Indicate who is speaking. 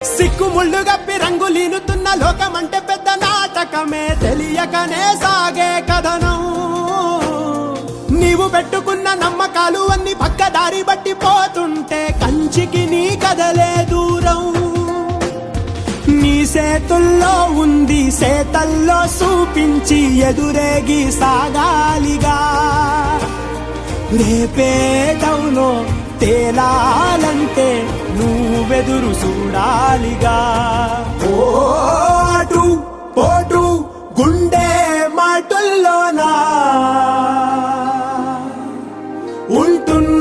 Speaker 1: సిక్కుముళ్ళు గప్పి రంగులీనుతున్న లోకమంటే పెద్ద నాటకమే తెలియకనే సాగే కథనం. నీవు పెట్టుకున్న నమ్మకాలు అన్ని పక్కదారి బట్టి పోతుంటే కంచికి నీ కదలే దూరం. నీ సేతుల్లో ఉంది సేతల్లో చూపించి ఎదురేగి సాగాలిగా. రేపేటవులో తేలాలంటే నువ్వు నువ్వెదురు చూడాలిగా. ఓటు పోటు గుండె మాటల్లోనా? ఉంటున్న